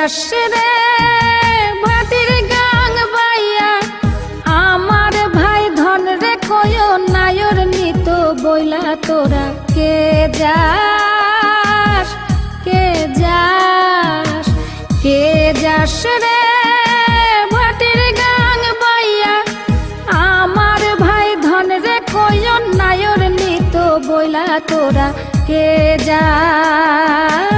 যাস রে ভাটির গাং বাইয়া, আমার ভাই ধন রে কয় নায়র নিত বইলা তোরা, কে যাস কে যাস কে যাস রে ভাটির গাং বাইয়া, আমার ভাই ধন রে কয় নায়র নিত বইলা তোরা, কে যাস।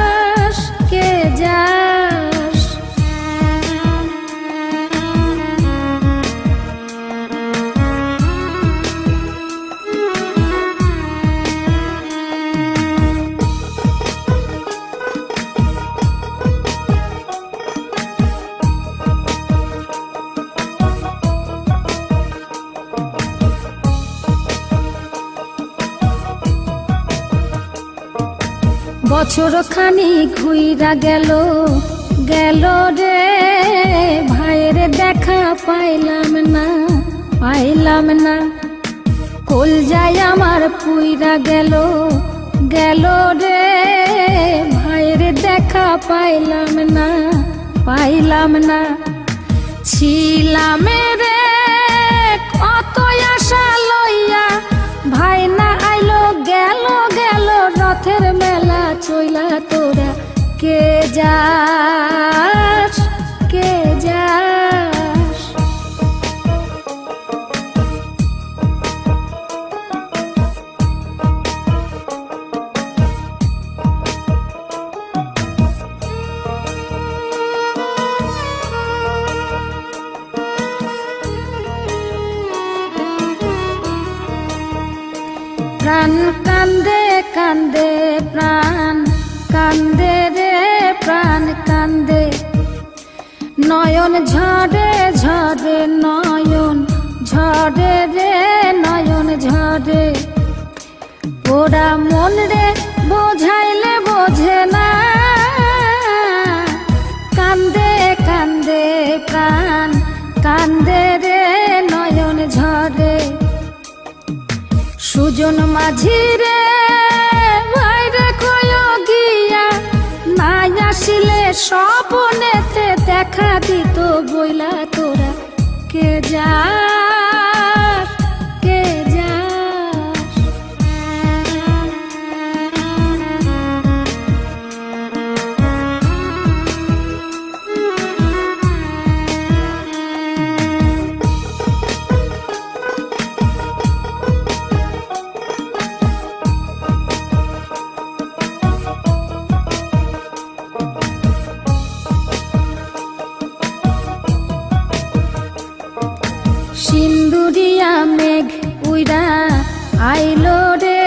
বছর খানি ঘুইরা গেল গেল রে। ভাইয়ের দেখা পাইলাম না পাইলাম না। কোল যায় আমার পুইরা গেল গেল রে। ভাইয়ের দেখা পাইলাম না পাইলাম না। ছিলাম রথের মেলা চইলা তোরা কে যাস? কে যাস? প্রাণ কান্দে কান্দে প্রাণ, কান্দে রে প্রাণ, কান্দে। নয়ন ঝরে ঝরে নয়ন ঝরে রে নয়ন ঝরে ওরা মন রে বোঝাইলে বোঝে না। কান্দে কান্দে প্রাণ, কান্দে রে নয়ন ঝরে সুজন মাঝি রে দেখা দিত বইলা তোরা। কে যাস সিন্দুরিয়া মেঘ উইরা আইলো রে।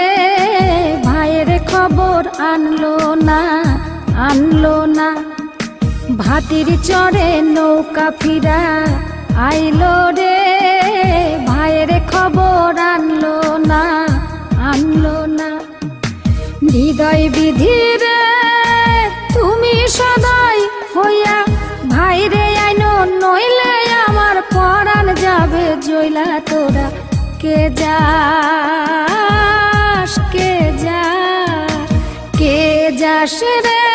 ভাইয়ের খবর আনলো না আনলো না। ভাটির চড়ে নৌকা ফিরা আইলো রে। ভাইয়ের খবর আনলো না আনলো না। হৃদয় বিধির কে যাস কে যাস কে যাস রে?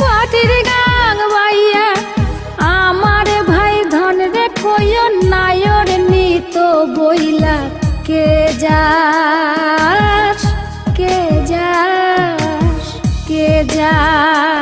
মাটির গাং বাইয়া, আমার ভাই ধন রে কইও নায়র নিত বইলা। কে যাস কে যাস কে যাস